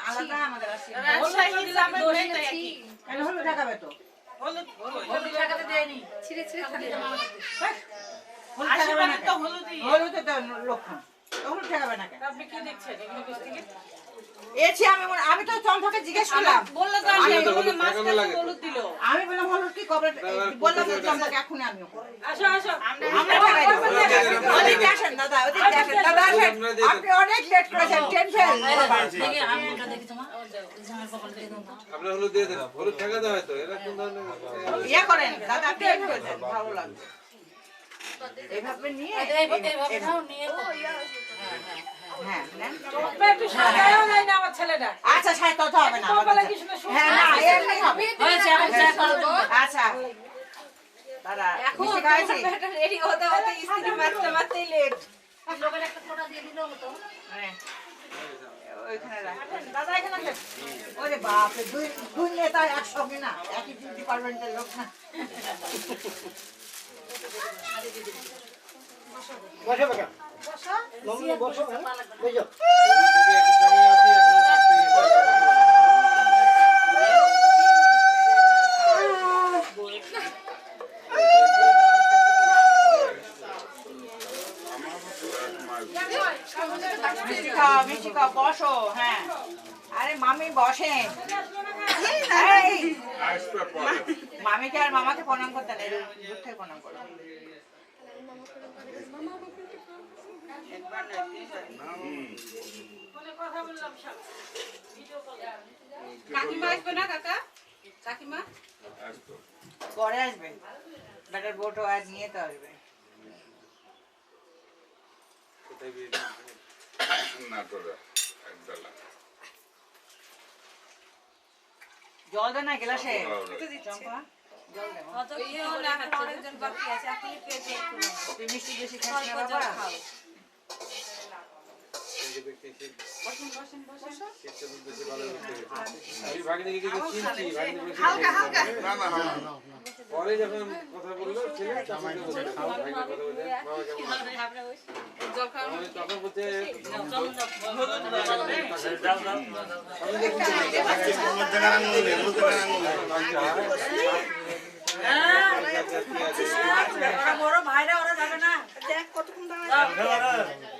আলাদা, আমাদের রাজশাহী কেন হলুদ ঠেকাবে তো? হলুদ টাকাতে দেয়নি। ছিঁড়ে ছিঁড়ে খালি হলুদ হলুদ হলুদ হলুদ হলুদে তো লক্ষণ। তো হলুদ ঠেকাবে না কেন? এছি আমি আমি তো চম্পাকে জিজ্ঞেস করলাম। বলল তো আমি আমি বললাম হলুদ মাছ লাগানো কাটতে হলুদ দিল। আমি বললাম হলুদ কি কবে বললাম তো চম্পাকে এখনই আমিও আসো আসো। আমরা। ওদিকে আসেন দাদা ওদিকে আসেন দাদা আসেন। আপনি অনেক লেট করেছেন টেনশন। দেখি আমি ওটা দেখি তোমার? দাও আপনার হলুদ দিয়ে দেন। হলুদ ঠেকা দেওয়া হয়তো এরা কোন ধরনের ইয়ে করেন দাদা আপনি ভালো লাগবে এইভাবে নিয়ে নাও নিয়ে হ্যাঁ নেন। ছেলেটা। আচ্ছা ছাই তত হবে না হ্যাঁ না এমনি হবে। আচ্ছা। দাদা মিষ্টি রেডি হতে হতে স্ত্রী মারতে মারতেই লেট লোকের একটা ফোঁটা দিয়ে দিলেও হতো। হ্যাঁ। এখানে। ওরে বাপরে দুই দুই নেতা একসঙ্গে না একই ডিপার্টমেন্টের লোক না। হলুদ খাও বসো হ্যাঁ। আরে মামি বসেন মামিকে আর মামাকে প্রণাম করতে নেই দূর থেকে প্রণাম করো। কাকিমা আসবে না কাকা? কাকিমা? পরে আসবে। বেটার বোটও আজ নিয়ে তো আসবে। জল দে না গ্লাসে। চম্পা জল দে। মা। কত পরে যখন কথা বলল ভাইরা ওরা যাবে না দেখ কতক্ষণ দাঁড়ায়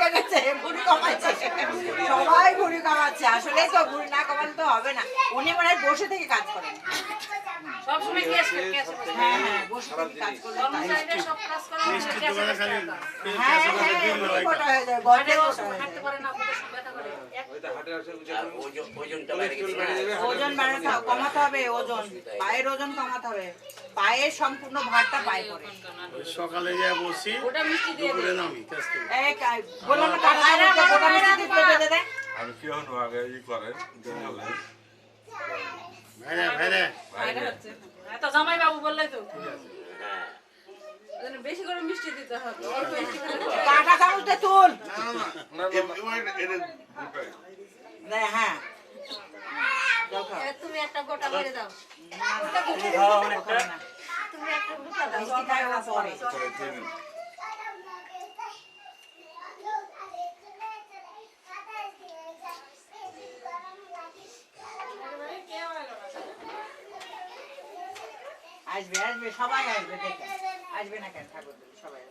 কেটেছে বুড়ি কমাচ্ছে সবাই ভুড়ি কমাচ্ছে আসলে তো ভুড়ি না কমালে তো হবে না। উনি মনে বসে থেকে কাজ করেন। কমাতে হবে ওজন। পায়ের ওজন কমাতে হবে। পায়ের সম্পূর্ণ ভারটা পায়ে পড়ে। সকালে যা বসি ওটা মিষ্টি দিয়ে দুপুরে নামি এই কা- না কাটা মিষ্টি দিয়ে বেঁধে আমি কি হন আগে ই করেন ভাইরা ভাইরা। হচ্ছে। এত জামাই বাবু বললে তো। বেশি করে মিষ্টি দিতে হবে অল্প মিষ্টি কাটা চামচটা তুল। না হ্যাঁ। তুমি একটা গোটা মেরে দাও। তুমি একটা গোটা দাও। আসবে আসবে সবাই আসবে দেখে। আসবে না কেন? ঠাকুর সবাই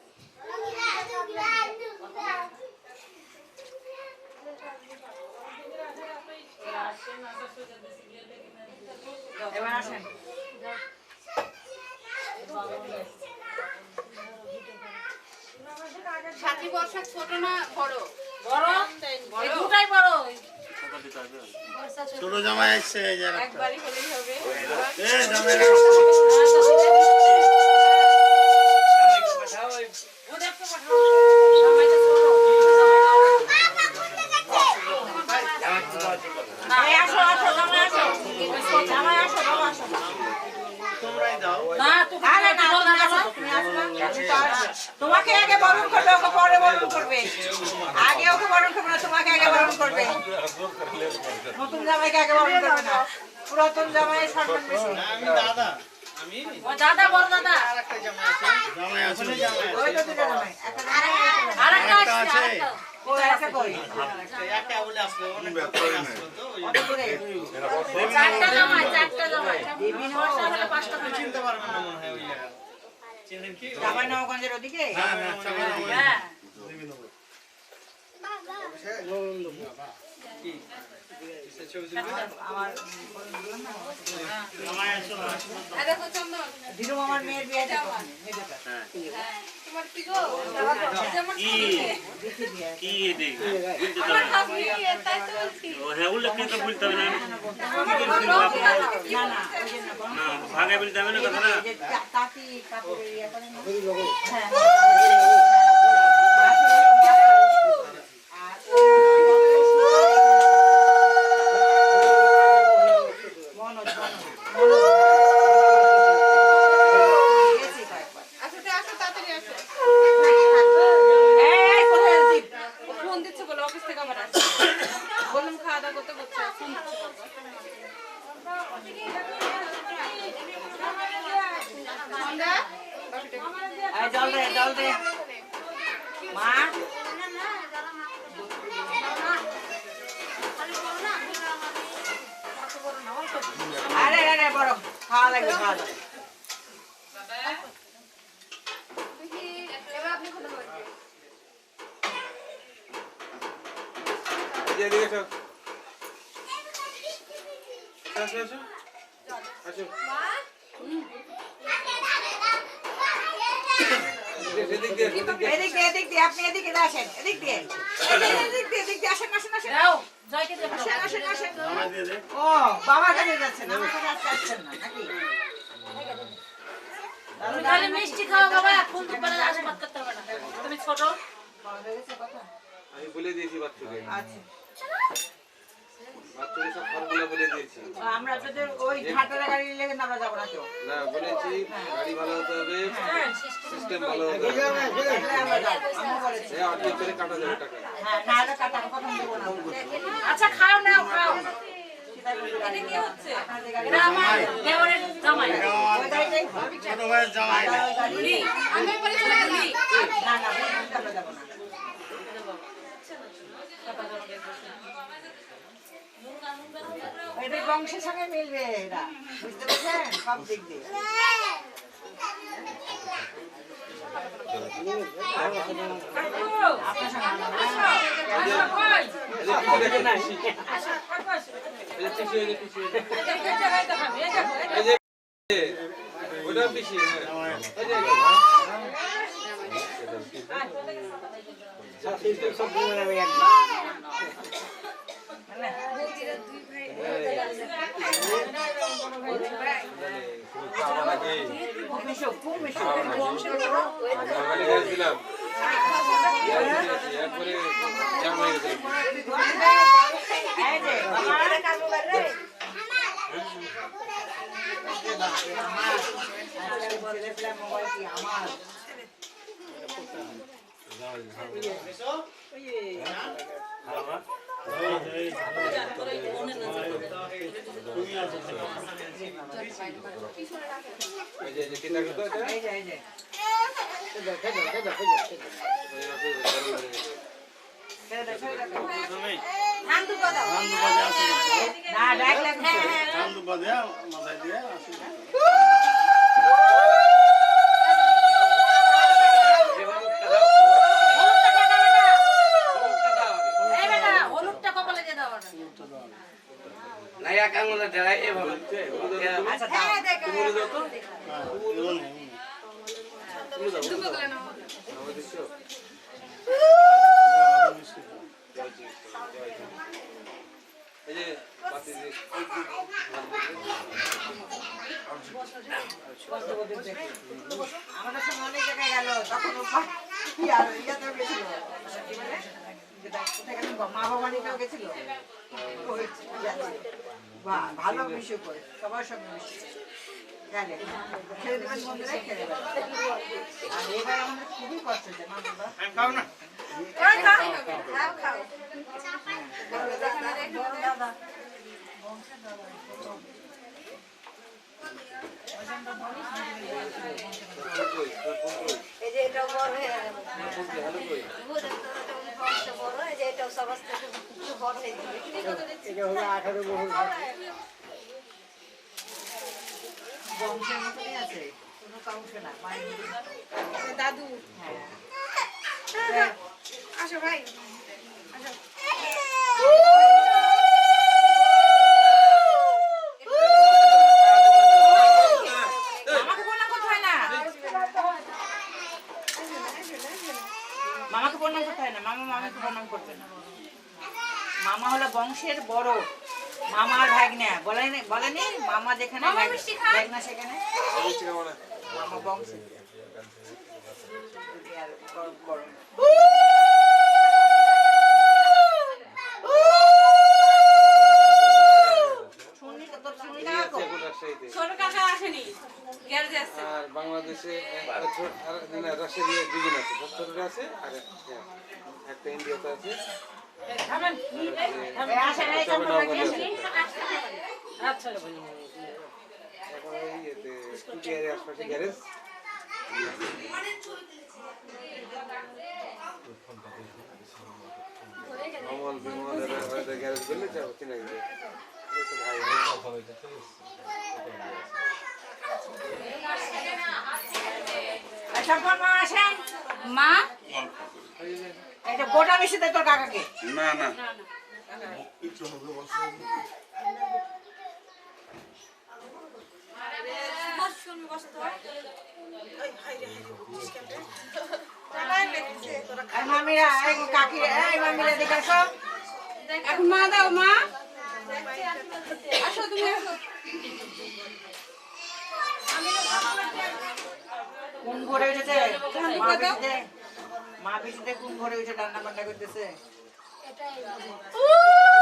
ছোট না বড়? বড়? বড়। জামাই আসছে একবারই হলেই হবে। জামাইকে না। পুরাতন জামাই সম্মান বেশি। আমি দাদা। দাদা বড় দাদা। নবগঞ্জের ওদিকে? হ্যাঁ আমার উল্লেখ তো না বলতে হবে না কথা না এই যে তা- তাঁতি কাপড়ের ইয়ে করে না? হ্যাঁ। আর মনোজ, মনোজ, মনোজ। গেছি কয়েকবার। আচ্ছা তুই আসো তাড়াতাড়ি আসো এই, কোথায় আছিস? ও ফোন দিচ্ছে বলে অফিস থেকে আমার আসছে বললাম খাওয়া দাওয়া করতে করতে ফোন দিচ্ছে বাবা সন্ধ্যা বাপিটা এই, জল দে, জল দে। মা আরে আরে বড় খাওয়া লাগবে লাগবে এদিকে এসো। আসো, আসো, আসো। এদিক দিয়ে, এদিক। দিয়ে। এদিক এদিক দিয়ে আপনি এদিকে আসেন এদিক দিয়ে। এদিক দিয়ে এদিক দিয়ে আসেন আসেন আসেন। আসেন আসেন আসেন। ও বাবার কাছে যাচ্ছেন আমার কাছে আজকে আসছেন না নাকি? তুমি মিষ্টি খাও বাবা ফুল দুপুরে আশীর্বাদ করতে হবে না। তুমি ছোট। বড় গেছে কথা? আমি বলে দিয়েছি বাচ্চাকে। আচ্ছা। বাচ্চাকে সব ফলগুলো বলে দিয়েছি। আমরা আপনাদের ওই ঘাটারা গাড়ি লেগে আমরা যাব না কেউ। না বলেছি গাড়ি ভালো হতে হবে সিস্টেম ভালো হতে হবে। আমরা বলেছি। করে কাটা যাবে টাকা। হ্যাঁ না হলে কাটা কথা দেবো না। আচ্ছা খাও নাও খাও। এটা কি হচ্ছে? এটা আমার দেওরের জামাই। ছোট ভাইয়ের জামাই। না গাড়ি আমি পরে চলে গেলাম না না আমরা যাব না। বংশের সঙ্গে মিলবে এরা। বুঝতে পারছেন? সব দিক দিয়ে। আমার না। ওটা পিসি হ্যাঁ এই যে খাওয়া নাকি খুব মিশুক, খুব মিশুক। সকালে গেছিলাম এরপরে জাম হয়ে গেছে এই যে, আমার কাজু বাড়ি। আমার। আজকাল ছেলেপিলার মোবাইল কি আমার? এই যে এই যে কেটা কত এটা এই যে, এই যে। ওই আছে, গাড়ি হয়ে গেছে। ছেড়ে দাও, ছেড়ে দাও। ধান দুটো দাও ধান দুপাতে আসে না, ডাক লাগছে। ধান দুপাতে মাথায় দিয়ে আসে হলুদটা টাকা বেটা এই বেটা হলুদটা কপালে দিয়ে দাও ওটা। আচ্ছা, দাও। হ্যাঁ এগুলো নেই দুটো গেলে না আমার দিচ্ছো? এই যে বাতি দিয়ে আমাদের সঙ্গে অনেক জায়গায় গেল তখন কি আর ইয়েতেও গেছিল কি বলে? কোথায় গেছিল? মা বাবা নিতেও গেছিল ওই ইয়াতে। বাহ, ভালো বিষয় করে সবার সঙ্গে মিশে গেলে খেলে দেবেন মন্দিরে খেলে আর এবার আমাদের খুবই কষ্ট হচ্ছে মা বাবা খাও এই যে এটা বড় হয়ে গেল। এটা এই যে এটা থেকে একটু বড় হয়ে গেল বংশের মতনই আছে কোনো কাউকে না দাদু হ্যাঁ। আসো ভাই। মামাকে প্রণাম করতে হয় না মামাকে প্রণাম করতে হয় না মামা মামাকে প্রণাম করবে না। মামা হলো বংশের বড়। মামার ভাগনা। বলেনি বলেনি মামা যেখানে ভাগনা সেখানে? মামা বংশের। বড় বড় শুনলি তো তোর শুনলি না এই তো আছে এখন রাজশাহীতে ছোট কাকা আসেনি গ্যারেজে আসছে আর বাংলাদেশে আর ছোট আর না রাজশাহী দুজন আছে ছোটটা আছে আর হ্যাঁ, একটা ইন্ডিয়াতে আছে এই আসেন এই সম্পর্কে আসেন এখন ওই ইয়েতে কুটিয়ারের আশপাশে গ্যারেজ অমল বিমল এরা ওদের গ্যারেজ করলে যাব চিনা গেলে মা এটা গোটা বেশি দেয় তোর কাকাকে? না না। মামিরা এই কাকিরা এই মামিরা দেখে আসো। এখন মা দাও মা। আসো তুমি আসো। কোন ঘরে উঠেছে? মা কোন ঘরে উঠে রান্না বান্না করতেছে? ঈশান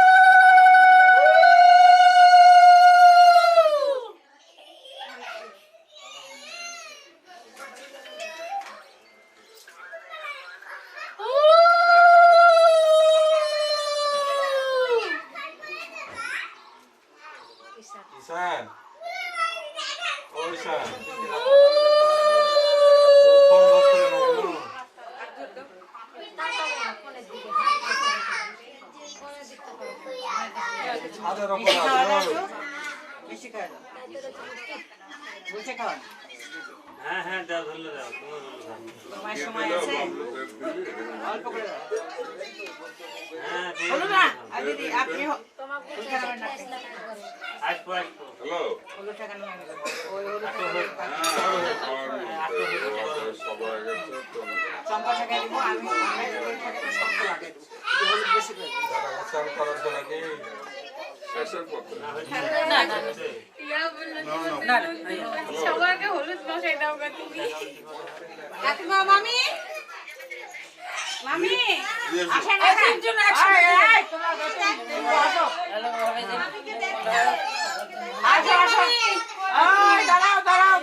হ্যাঁ হ্যাঁ দাও ধরলে দাও তোমার সময় আছে অল্প করে দাও হ্যাঁ না দিদি আপনি হ- ফুল খাবেন না আপনি? আসব আসব হ্যালো হলুদ টাকা নিয়ে ওই হলুদ সবাই গেছে তো চম্পা টাকা দিব আমি হলুদ বেশি করে করার জন্য কি সবাইকে হলুদ দাঁড়াও দাঁড়াও